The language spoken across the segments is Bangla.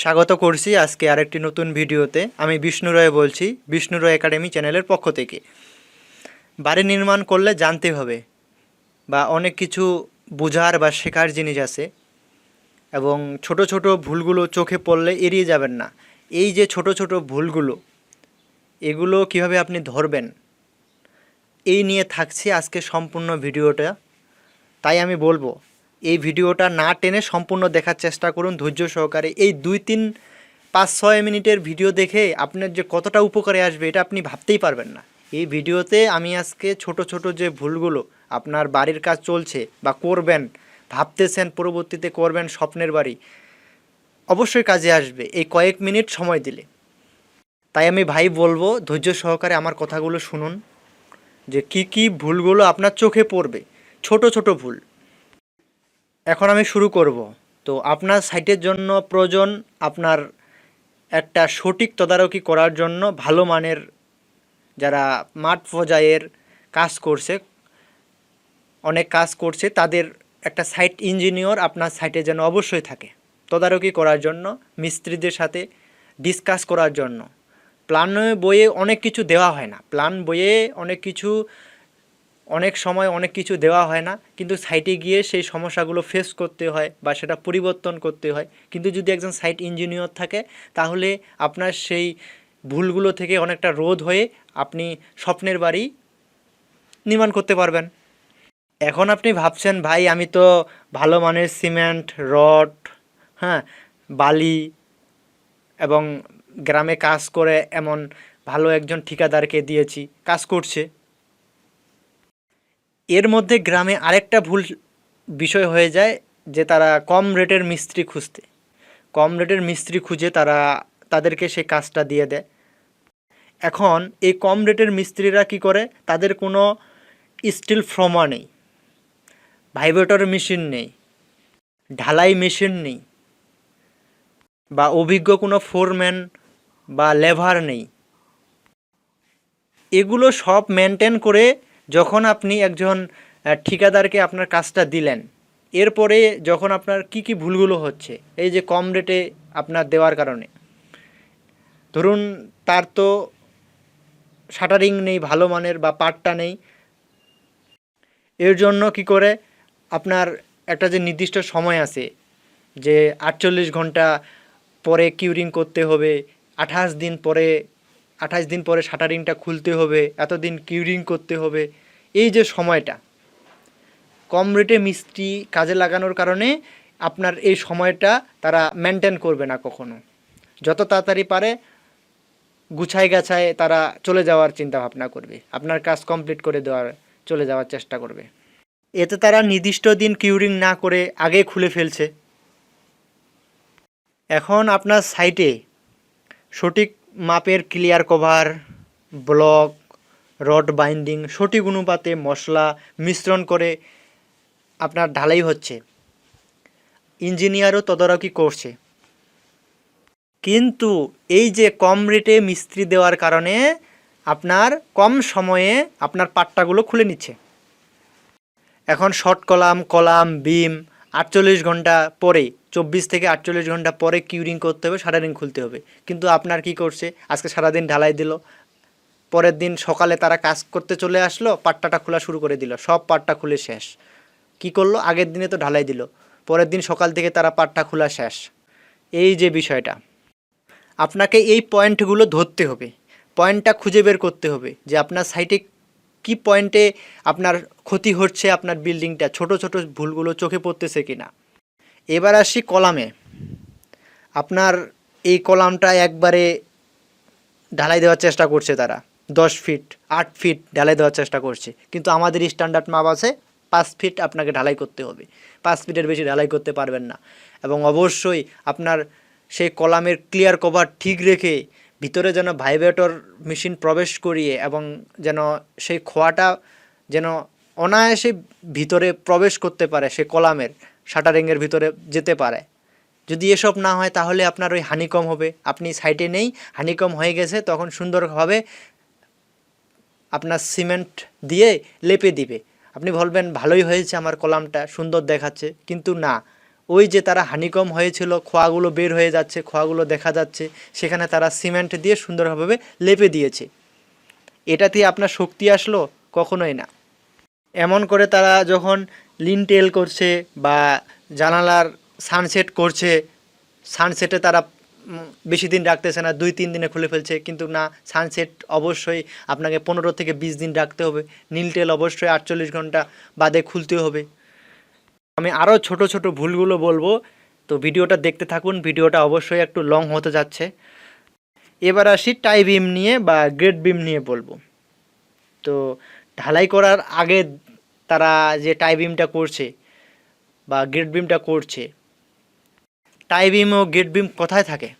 স্বাগত করছি আজকে আরেকটি নতুন ভিডিওতে। আমি বিষ্ণু রয় বলছি, বিষ্ণু রয় একাডেমি চ্যানেলের পক্ষ থেকে। বাড়ি নির্মাণ করলে জানতে হবে বা অনেক কিছু বোঝার বা শেখার জিনিস আছে এবং ছোট ছোট ভুলগুলো চোখে পড়লে এড়িয়ে যাবেন না। এই যে ছোট ছোট ভুলগুলো, এগুলো কীভাবে আপনি ধরবেন, এই নিয়ে থাকছি আজকে সম্পূর্ণ ভিডিওটা। তাই আমি বলব এই ভিডিওটা না টেনে সম্পূর্ণ দেখার চেষ্টা করুন ধৈর্য সহকারে। এই দুই, তিন, পাঁচ, ছয় মিনিটের ভিডিও দেখে আপনার যে কতটা উপকারে আসবে এটা আপনি ভাবতেই পারবেন না। এই ভিডিওতে আমি আজকে ছোট ছোট যে ভুলগুলো আপনার বাড়ির কাজ চলছে বা করবেন, ভাবতেছেন, পরবর্তীতে করবেন স্বপ্নের বাড়ি, অবশ্যই কাজে আসবে। এই কয়েক মিনিট সময় দিলে। তাই আমি ভাই বলব, ধৈর্য সহকারে আমার কথাগুলো শুনুন, যে কি কি ভুলগুলো আপনার চোখে পড়বে। ছোট ছোট ভুল। এখন আমি শুরু করব। তো আপনার সাইটের জন্য প্রয়োজন আপনার একটা সঠিক তদারকি করার জন্য ভালো মানের যারা মাঠ পর্যায়ের কাজ করছে, অনেক কাজ করছে, তাদের একটা সাইট ইঞ্জিনিয়র আপনার সাইটে যেন অবশ্যই থাকে। তদারকি করার জন্য, মিস্ত্রিদের সাথে ডিসকাস করার জন্য। প্ল্যান বইয়ে অনেক কিছু দেওয়া হয় না। প্ল্যান বইয়ে অনেক কিছু অনেক সময় অনেক কিছু দেওয়া হয় না, কিন্তু সাইটে গিয়ে সেই সমস্যাগুলো ফেস করতে হয় বা সেটা পরিবর্তন করতে হয়। কিন্তু যদি একজন সাইট ইঞ্জিনিয়র থাকে, তাহলে আপনার সেই ভুলগুলো থেকে অনেকটা রোধ হয়ে আপনি স্বপ্নের বাড়ি নির্মাণ করতে পারবেন। এখন আপনি ভাবছেন, ভাই, আমি তো ভালো মানের সিমেন্ট রড হ্যাঁ বালি এবং গ্রামে কাজ করে এমন ভালো একজন ঠিকাদারকে দিয়েছি, কাজ করছে। এর মধ্যে গ্রামে আরেকটা ভুল বিষয় হয়ে যায় যে তারা কম রেটের মিস্ত্রি খুঁজতে। কম রেটের মিস্ত্রি খুঁজে তারা তাদেরকে সেই কাজটা দিয়ে দেয়। এখন এই কম রেটের মিস্ত্রিরা কি করে? তাদের কোনো স্টিল ফ্রমা নেই ভাইব্রেটর মেশিন নেই, ঢালাই মেশিন নেই বা অভিজ্ঞ কোনো ফোরম্যান বা লেভার নেই। এগুলো সব মেনটেন করে যখন আপনি একজন ঠিকাদারকে আপনার কাজটা দিলেন, এরপরে যখন আপনার কি কি ভুলগুলো হচ্ছে, এই যে কম রেটে আপনার দেওয়ার কারণে, ধরুন তার তো শাটারিং নেই, ভালো মানের বা পাটটা নেই, এর জন্য কি করে আপনার একটা যে নির্দিষ্ট সময় আছে, যে আটচল্লিশ ঘণ্টা পরে কিউরিং করতে হবে, আঠাশ দিন পরে আঠাশ দিন পরে শাটারিংটা খুলতে হবে, এতদিন কিউরিং করতে হবে। এই যে সময়টা, কম রেটে মিস্ত্রি কাজে লাগানোর কারণে আপনার এই সময়টা তারা মেনটেন করবে না কখনো। যত তাড়াতাড়ি পারে গুছায় গাছায় তারা চলে যাওয়ার চিন্তা ভাবনা করবে। আপনার কাজ কমপ্লিট করে দেওয়ার, চলে যাওয়ার চেষ্টা করবে। এতে তারা নির্দিষ্ট দিন কিউরিং না করে আগে খুলে ফেলছে। এখন আপনার সাইটে সঠিক মাপের clear cover block rod binding সঠিক অনুপাতে মশলা মিশ্রণ করে আপনার ঢালাই হচ্ছে। ইঞ্জিনিয়ারও তদারকি করছে। কিন্তু এই যে কম রেটে মিস্ত্রি দেওয়ার কারণে আপনার কম সময়ে আপনার পাট্টাগুলো খুলে নিচ্ছে। এখন শর্ট কলাম কলাম বিম আটচল্লিশ ঘণ্টা পরে, চব্বিশ থেকে আটচল্লিশ ঘণ্টা পরে কিউরিং করতে হবে, সারাদিন খুলতে হবে। কিন্তু আপনার কি করছে? আজকে সারাদিন ঢালাই দিল, পরের দিন সকালে তারা কাজ করতে চলে আসলো, পাট্টাটা খোলা শুরু করে দিল, সব পাট্টা খুলে শেষ। কি করল? আগের দিনে তো ঢালাই দিল, পরের দিন সকাল থেকে তারা পাট্টা খোলা শেষ। এই যে বিষয়টা, আপনাকে এই পয়েন্টগুলো ধরতে হবে। পয়েন্টটা খুঁজে বের করতে হবে যে আপনার সাইটে কি পয়েন্টে আপনার ক্ষতি হচ্ছে আপনার বিল্ডিংটা? ছোট ছোট ভুলগুলো চোখে পড়তেছে কিনা? এবার আসি কলামে। আপনার এই কলামটা একবারে ঢালাই দেওয়ার চেষ্টা করছে তারা। দশ ফিট, আট ফিট ঢালাই দেওয়ার চেষ্টা করছে। কিন্তু আমাদের স্ট্যান্ডার্ড মাপ আছে, পাঁচ ফিট আপনাকে ঢালাই করতে হবে। পাঁচ ফিটের বেশি ঢালাই করতে পারবেন না। এবং অবশ্যই আপনার সেই কলামের ক্লিয়ার কভার ঠিক রেখে ভিতরে যেন ভাইব্রেটর মেশিন প্রবেশ করিয়ে এবং যেন সেই খোয়াটা যেন অনায়াসে ভিতরে প্রবেশ করতে পারে সে কলামের শাটারিংয়ের ভিতরে যেতে পারে। যদি এসব না হয়, তাহলে আপনার ওই হানিকম হবে। আপনি সাইটে নেই হানিকম হয়ে গেছে, তখন সুন্দরভাবে আপনার সিমেন্ট দিয়ে লেপে দিবে। আপনি বলবেন, ভালোই হয়েছে আমার কলামটা, সুন্দর দেখাচ্ছে। কিন্তু না ওই যে তারা হানিকম হয়েছিল, খোয়াগুলো বের হয়ে যাচ্ছে, খোয়াগুলো দেখা যাচ্ছে, সেখানে তারা সিমেন্ট দিয়ে সুন্দরভাবে লেপে দিয়েছে। এটাতে আপনার শক্তি আসলো? কখনোই না। এমন করে তারা যখন লিনটেল করছে বা জানালার সানসেট করছে, সানসেটে তারা বেশি দিন রাখতেছে না, দুই তিন দিনে খুলে ফেলছে, কিন্তু না, সানসেট অবশ্যই আপনাকে পনেরো থেকে বিশ দিন রাখতে হবে নীলটেল অবশ্যই আটচল্লিশ ঘণ্টা বাদে খুলতে হবে। আমি আরও ছোট ছোট ভুলগুলো বলব। তো ভিডিওটা দেখতে থাকুন, ভিডিওটা অবশ্যই একটু লং হতে যাচ্ছে। এবার আসি টাই বিম নিয়ে বা গ্রেড বিম নিয়ে বলব। তো ঢালাই করার আগে তারা যে টাই বিমটা করছে বা গ্রেড বিমটা করছে টাই বিম ও গেট বিম কোথায় থাকে?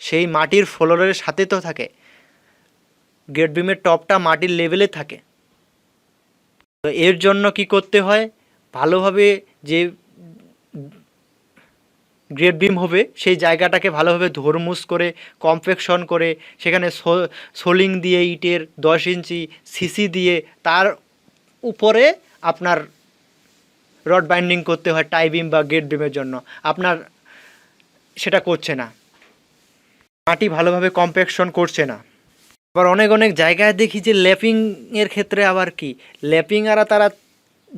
সেই মাটির ফ্লোরের সাথে তো থাকে। গেট বিমের টপটা মাটির লেভেলে থাকে। তো এর জন্য কি করতে হয়? ভালোভাবে যে গ্রেট বিম হবে, সেই জায়গাটাকে ভালোভাবে ধরমুস করে কমপ্লেকশন করে, সেখানে সোলিং দিয়ে ইটের দশ ইঞ্চি সিসি দিয়ে তার উপরে আপনার রড বাইন্ডিং করতে হয় টাই বিম বা গেট বিমের জন্য। আপনার সেটা করছে না। মাটি ভালোভাবে কম্প্যাকশন করছে না। আবার অনেক অনেক জায়গায় দেখি যে ল্যাপিংয়ের ক্ষেত্রে আবার কি? ল্যাপিং আর তারা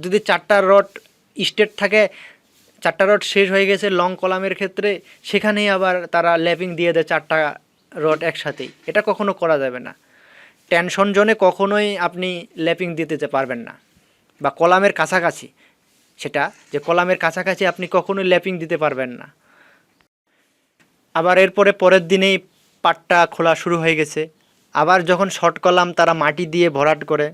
যদি চারটা রড স্টেট থাকে, চারটা রড শেষ হয়ে গেছে লং কলামের ক্ষেত্রে, সেখানেই আবার তারা ল্যাপিং দিয়ে দেয় চারটা রড একসাথেই। এটা কখনো করা যাবে না। টেনশন জোনে কখনোই আপনি ল্যাপিং দিতে পারবেন না। বা কলামের কাছাকাছি, সেটা যে কলামের কাছাকাছি আপনি কখনোই ল্যাপিং দিতে পারবেন না। আবার এরপরে পরের দিনেই পাটটা খোলা শুরু হয়ে গেছে। আবার যখন শর্ট কলাম তারা মাটি দিয়ে ভরাট করে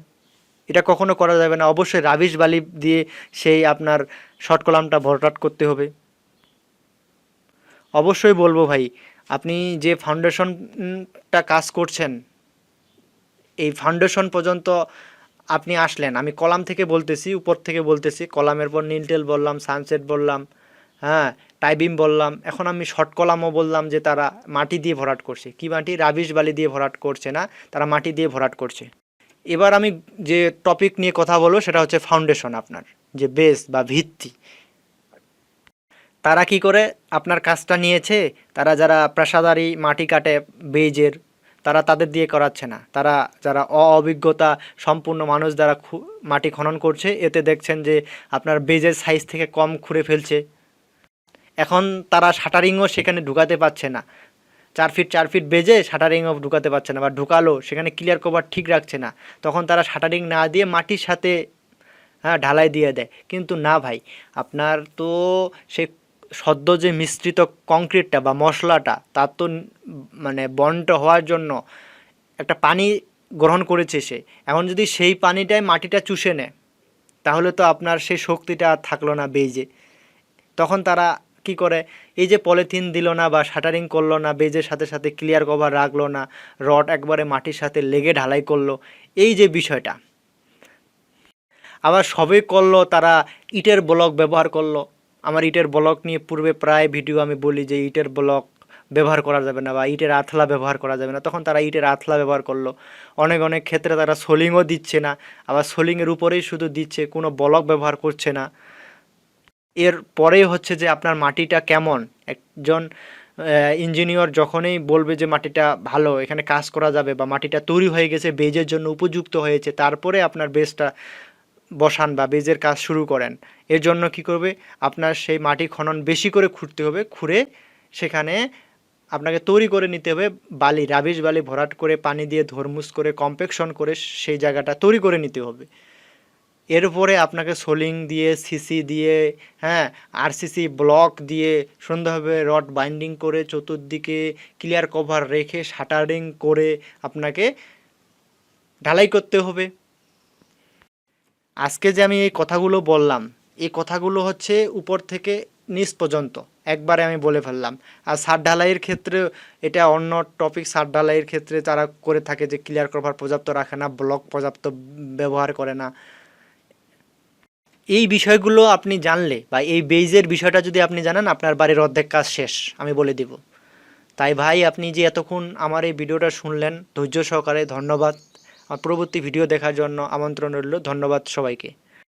এটা কখনো করা যাবে না। অবশ্যই রাবিশ বালি দিয়ে সেই আপনার শর্ট কলামটা ভরাট করতে হবে। অবশ্যই বলব ভাই, আপনি যে ফাউন্ডেশনটা কাজ করছেন, এই ফাউন্ডেশন পর্যন্ত আপনি আসলেন। আমি কলাম থেকে বলতেছি, উপর থেকে বলতেছি, কলামের পর নীলটেল বললাম, সানসেট বললাম হ্যাঁ টাইবিম বললাম, এখন আমি শর্ট কলামও বললাম যে তারা মাটি দিয়ে ভরাট করছে। কি মাটি? রাবিশ বালি দিয়ে ভরাট করছে না, তারা মাটি দিয়ে ভরাট করছে। এবার আমি যে টপিক নিয়ে কথা বলব সেটা হচ্ছে ফাউন্ডেশন আপনার, যে বেস বা ভিত্তি। তারা কি করে? আপনার কাজটা নিয়েছে, তারা যারা পেশাদারি মাটি কাটে বেজের, তারা তাদের দিয়ে করাচ্ছে না। তারা যারা অভিজ্ঞতা সম্পূর্ণ মানুষ দ্বারা মাটি খনন করছে, এতে দেখছেন যে আপনার বেজের সাইজ থেকে কম খুঁড়ে ফেলছে। এখন তারা শাটারিংও সেখানে ঢুকাতে পারছে না। চার ফিট চার ফিট বেজে শাটারিং শাটারিংও ঢুকাতে পারছে না বা ঢুকালো, সেখানে ক্লিয়ার কভার ঠিক রাখছে না। তখন তারা শাটারিং না দিয়ে মাটির সাথে হ্যাঁ ঢালাই দিয়ে দেয়। কিন্তু না ভাই, আপনার তো সে সদ্য যে মিশ্রিত কংক্রিটটা বা মশলাটা, তার তো মানে বন্ড হওয়ার জন্য একটা পানি গ্রহণ করেছে সে। এখন যদি সেই পানিটাই মাটিটা চুষে নেয়, তাহলে তো আপনার সেই শক্তিটা থাকল না বেজে। তখন তারা কি করে? এই যে পলিথিন দিল না বা শাটারিং করল না, বেজের সাথে সাথে ক্লিয়ার কভার রাখল না রড একবারে মাটির সাথে লেগে ঢালাই করল, এই যে বিষয়টা। আবার সবই করল তারা ইটের ব্লক ব্যবহার করল। আমার ইটের ব্লক নিয়ে পূর্বে প্রায় ভিডিও আমি বলি যে ইটের ব্লক ব্যবহার করা যাবে না বা ইটের আথলা ব্যবহার করা যাবে না। তখন তারা ইটের আথলা ব্যবহার করল। অনেক অনেক ক্ষেত্রে তারা সোলিংও দিচ্ছে না, আবার সোলিংয়ের উপরেই শুধু দিচ্ছে, কোনো ব্লক ব্যবহার করছে না। এর পরেই হচ্ছে যে আপনার মাটিটা কেমন? একজন ইঞ্জিনিয়র যখনই বলবে যে মাটিটা ভালো, এখানে কাজ করা যাবে বা মাটিটা তৈরি হয়ে গেছে, বেজের জন্য উপযুক্ত হয়েছে, তারপরে আপনার বেজটা বসান বা বেজের কাজ শুরু করেন। এর জন্য কি করবে? আপনার সেই মাটি খনন বেশি করে খুঁড়তে হবে, খুঁড়ে সেখানে আপনাকে তৈরি করে নিতে হবে বালি, রাবিশ বালি ভরাট করে, পানি দিয়ে ধর্মুস করে, কম্পেকশন করে সেই জায়গাটা তৈরি করে নিতে হবে। এরপরে আপনাকে সোলিং দিয়ে সিসি দিয়ে হ্যাঁ আরসিসি ব্লক দিয়ে সুন্দরভাবে রড বাইন্ডিং করে চতুর্দিকে ক্লিয়ার কভার রেখে শাটারিং করে আপনাকে ঢালাই করতে হবে। আজকে যে আমি এই কথাগুলো বললাম, এই কথাগুলো হচ্ছে উপর থেকে নিচ পর্যন্ত, একবারে আমি বলে ফেললাম। আর সার ঢালাইয়ের ক্ষেত্রে, এটা অন্য টপিক সার ঢালাইয়ের ক্ষেত্রে তারা করে থাকে যে ক্লিয়ার কভার পর্যাপ্ত রাখে না ব্লক পর্যাপ্ত ব্যবহার করে না এই বিষয়গুলো আপনি জানলে বা এই বেজের বিষয়টা যদি আপনি জানান, আপনার বাড়ির অর্ধেক কাজ শেষ, আমি বলে দিব। তাই ভাই, আপনি যে এতক্ষণ আমার এই ভিডিওটা শুনলেন, ধৈর্য সহকারে ধন্যবাদ। আর পরবর্তী ভিডিও দেখার জন্য আমন্ত্রণ রইল। ধন্যবাদ সবাইকে।